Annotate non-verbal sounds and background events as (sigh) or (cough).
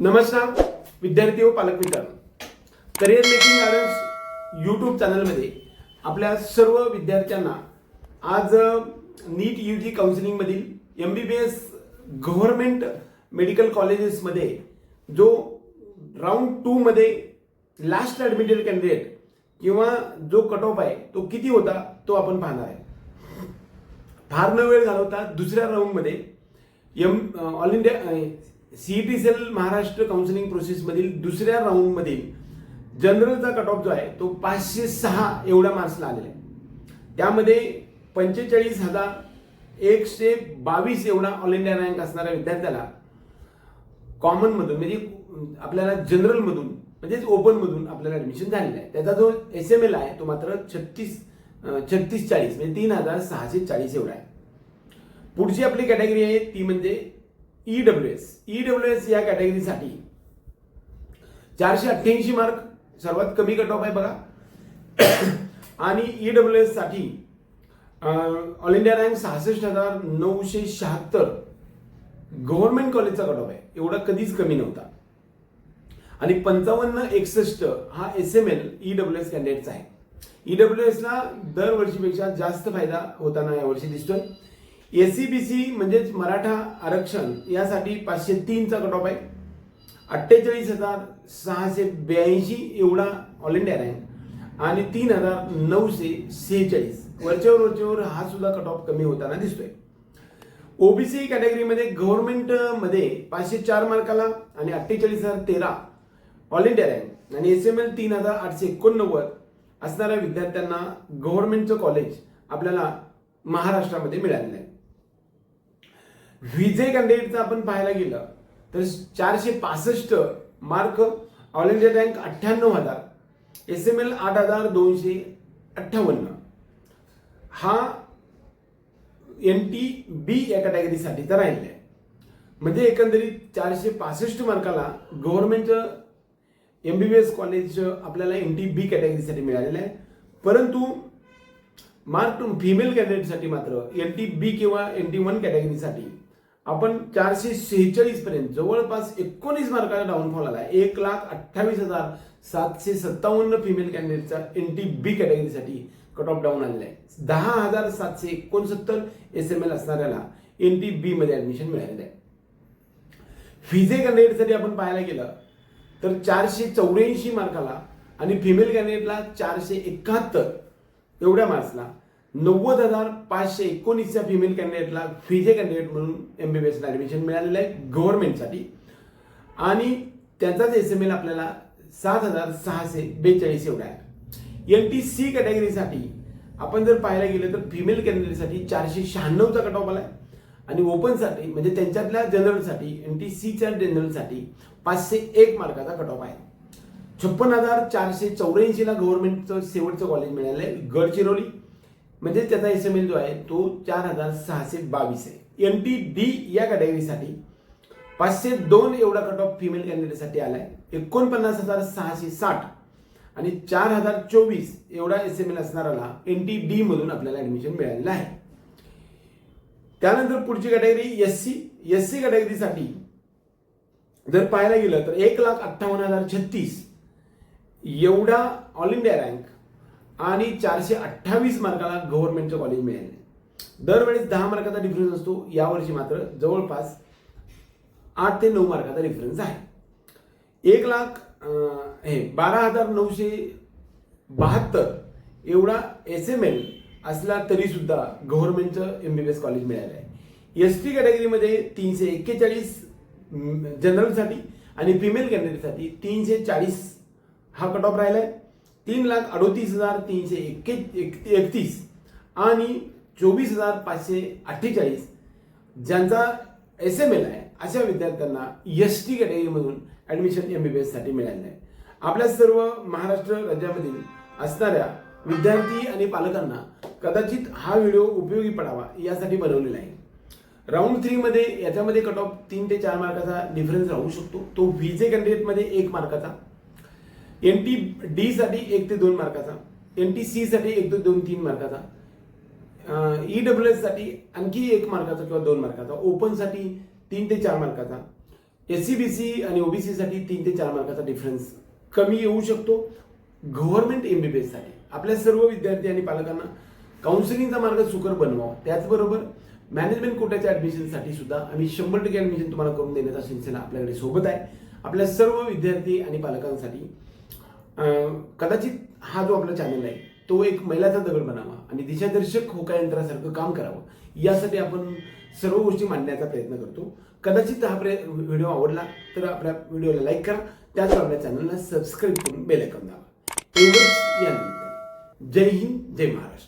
नमस्कार विद्यार्थी व पालक मित्रांनो. करिअर मेकिंग गार्डन्स यूट्यूब चॅनलमध्ये आपल्या सर्व विद्यार्थ्यांना आज NEET U G काउन्सिलिंगमधील M B B S government medical कॉलेजेसमध्ये जो राऊंड टूमध्ये लास्ट ॲडमिटेड कॅन्डिडेट किंवा जो कट ऑफ आहे तो किती होता तो आपण पाहणार आहे. फार न वेळ घालवता दुसऱ्या राऊंडमध्ये M all India CET cell Maharashtra counselling प्रोसेसमधील दुसऱ्या राऊंडमधील जनरलचा कट ऑफ जो आहे तो पाचशे सहा एवढ्या मार्क्सला आलेला आहे. त्यामध्ये पंचेचाळीस हजार एकशे बावीस एवढा ऑल इंडिया रँक असणाऱ्या विद्यार्थ्याला कॉमनमधून म्हणजे आपल्याला जनरलमधून म्हणजेच ओपनमधून आपल्याला ॲडमिशन झालेलं आहे. त्याचा जो एस एम एल आहे तो मात्र छत्तीस छत्तीस चाळीस म्हणजे तीन हजार सहाशे चाळीस एवढा आहे. पुढची आपली कॅटेगरी आहे ती म्हणजे E W S E W S या कॅटेगरीसाठी चारशे अठ्ठ्याऐंशी मार्क सर्वात कमी कट ऑफ आहे बघा. (coughs) आणि ई डब्ल्यू एससाठी ऑल इंडिया रँक सहासष्ट हजार नऊशे शहात्तर. गव्हर्नमेंट कॉलेजचा कट ऑफ आहे. एवढा कधीच कमी नव्हता. आणि पंचावन्न एकसष्ट हा S M L E W S कॅन्डिडेटचा आहे ई डब्ल्यू एसला दरवर्षीपेक्षा जास्त फायदा होताना यावर्षी दिसतोय. एस सी बी सी म्हणजेच मराठा आरक्षण यासाठी पाचशे तीनचा कट ऑफ आहे. अठ्ठेचाळीस हजार सहाशे ब्याऐंशी एवढा ऑल इंडिया रँक आणि तीन हजार नऊशे सेहेचाळीस. वरच्यावर वरच्यावर हा सुद्धा कट ऑफ कमी होताना दिसतोय. ओबीसी कॅटेगरीमध्ये गव्हर्नमेंटमध्ये पाचशे चार मार्काला आणि अठ्ठेचाळीस हजार तेरा ऑल इंडिया रँक आणि एस एम एल तीन हजार आठशे एकोणनव्वद असणाऱ्या विद्यार्थ्यांना गव्हर्नमेंटचं कॉलेज आपल्याला महाराष्ट्रामध्ये मिळालेलं आहे. विजय कॅन्डिडेटचं आपण पाहायला गेलं तर चारशे पासष्ट मार्क ऑल इंडिया रँक अठ्ठ्याण्णव हजार एस एम एल आठ हजार दोनशे अठ्ठावन्न. हा एन टी बी या कॅटेगरीसाठीचा राहिलेला आहे. म्हणजे एकंदरीत चारशे पासष्ट मार्काला गव्हर्नमेंटचं M B B S college आपल्याला एन टी बी कॅटेगरीसाठी मिळालेलं आहे. परंतु मार्क फिमेल कॅन्डिडेटसाठी मात्र एन टी बी किंवा एन टी वन कॅटेगरीसाठी आपण चारशे सेहेचाळीस पर्यंत जवळपास एकोणीस मार्काचा डाऊनफॉल आला. आहे एक लाख अठ्ठावीस हजार सातशे सत्तावन्न फिमेल कॅन्डिडेटचा एन टी बी कॅटेगरीसाठी कट ऑफ डाऊन आलेला आहे. दहा हजार सातशे एकोणसत्तर एस एम एल असणाऱ्याला एन टी बी मध्ये ऍडमिशन मिळालेलं आहे. फिजे कॅन्डिडेटसाठी आपण पाहायला गेलं तर चारशे चौऱ्याऐंशी मार्काला आणि फिमेल कॅन्डिडेटला चारशे एकाहत्तर एवढ्या मार्क्सला नव्वद हजार पाचशे एकोणीसच्या फिमेल कॅन्डिडेटला फिजे कॅन्डिडेट म्हणून एम बी बी एसला ॲडमिशन मिळालेलं आहे गव्हर्नमेंटसाठी आणि त्याचाच एस एम एल आपल्याला सात हजार सहाशे बेचाळीस एवढा आहे. एल टी सी कॅटेगरीसाठी आपण जर पाहायला गेलं तर फिमेल कॅन्डिडेटसाठी चारशे शहाण्णवचा कट ऑफ आला आहे आणि ओपनसाठी म्हणजे त्यांच्यातल्या जनरलसाठी एन टी सीच्या जनरलसाठी पाचशे एक मार्काचा कट ऑफ आहे. छप्पन हजार चारशे चौऱ्याऐंशीला गव्हर्नमेंटचं शेवटचं कॉलेज मिळालं आहे गडचिरोली. म्हणजे त्याचा एस एम एल जो आहे तो चार हजार सहाशे बावीस आहे. एम टी डी या कॅटेगरीसाठी पाचशे दोन एवढा कट ऑफ फिमेल कॅन्डिडेटसाठी आहे एकोणपन्नास हजार सहाशे साठ आणि चार हजार चोवीस एवढा एस एम एल असणाराला एन टी डी मधून आपल्याला ऍडमिशन मिळालेलं आहे. त्यानंतर पुढची category S C S C कॅटेगरीसाठी जर पाहायला गेलं तर एक लाख अठ्ठावन्न हजार छत्तीस एवढा ऑल इंडिया रँक आणि चारशे अठ्ठावीस मार्काला गव्हर्नमेंटचं कॉलेज मिळाले. दरवेळेस दहा मार्काचा डिफरन्स असतो. यावर्षी मात्र जवळपास आठ ते नऊ मार्काचा डिफरन्स आहे. एक लाख हे बारा हजार नऊशे बहात्तर एवढा एस एम एल असला तरीसुद्धा गव्हर्नमेंटचं M B B S college मिळालं आहे. एस टी कॅटेगरीमध्ये तीनशे एक्केचाळीस जनरलसाठी आणि फिमेल कॅन्डिडेटसाठी तीनशे चाळीस हा कट ऑफ राहिला आहे तीन लाख अडोतीस हजार तीनशे एक्के एक एकतीस आणि चोवीस हजार पाचशे अठ्ठेचाळीस. ज्यांचा एस एम एल आहे अशा विद्यार्थ्यांना एस टी कॅटेगरीमधून ॲडमिशन एम बी बी एससाठी मिळालेलं आहे. आपल्या सर्व महाराष्ट्र राज्यामधील असणाऱ्या विद्यार्थी आणि पालकांना कदाचित हा व्हिडिओ उपयोगी पडावा यासाठी बनवलेला आहे. राऊंड थ्रीमध्ये याच्यामध्ये कट ऑफ तीन ते चार मार्काचा डिफरन्स राहू शकतो. तो व्हीजे कॅन्डिडेटमध्ये एक मार्काचा एन टी डी साठी एक ते दोन मार्काचा एन टी सी साठी एक ते दोन तीन मार्काचा ई डब्ल्यू एससाठी आणखी एक मार्काचा किंवा दोन मार्काचा ओपनसाठी तीन ते चार मार्काचा एस सी बी सी आणि ओबीसी साठी तीन ते चार मार्काचा डिफरन्स कमी येऊ शकतो. गव्हर्नमेंट एमबीबीएससाठी आपल्या सर्व विद्यार्थी आणि पालकांना काउन्सिलिंगचा मार्ग सुकर बनवा त्याचबरोबर मॅनेजमेंट कोट्याच्या ऍडमिशनसाठी सुद्धा आम्ही शंभर टक्के ऍडमिशन तुम्हाला करून देण्याचा सिलसिला आपल्याकडे सोबत आहे. आपल्या सर्व विद्यार्थी आणि पालकांसाठी कदाचित हा जो आपला चॅनल आहे तो एक मैलाचा दगड बनावा आणि दिशादर्शक होका यंत्रासारखं काम करावं. यासाठी आपण सर्व गोष्टी मांडण्याचा प्रयत्न करतो. कदाचित हा प्रय व्हिडिओ आवडला तर आपल्या व्हिडिओला लाईक करा. त्याचबरोबर आपल्या चॅनलला सबस्क्राईब करून बेल आयकॉन दावा एवढंच या जय हिंद जय महाराष्ट्र.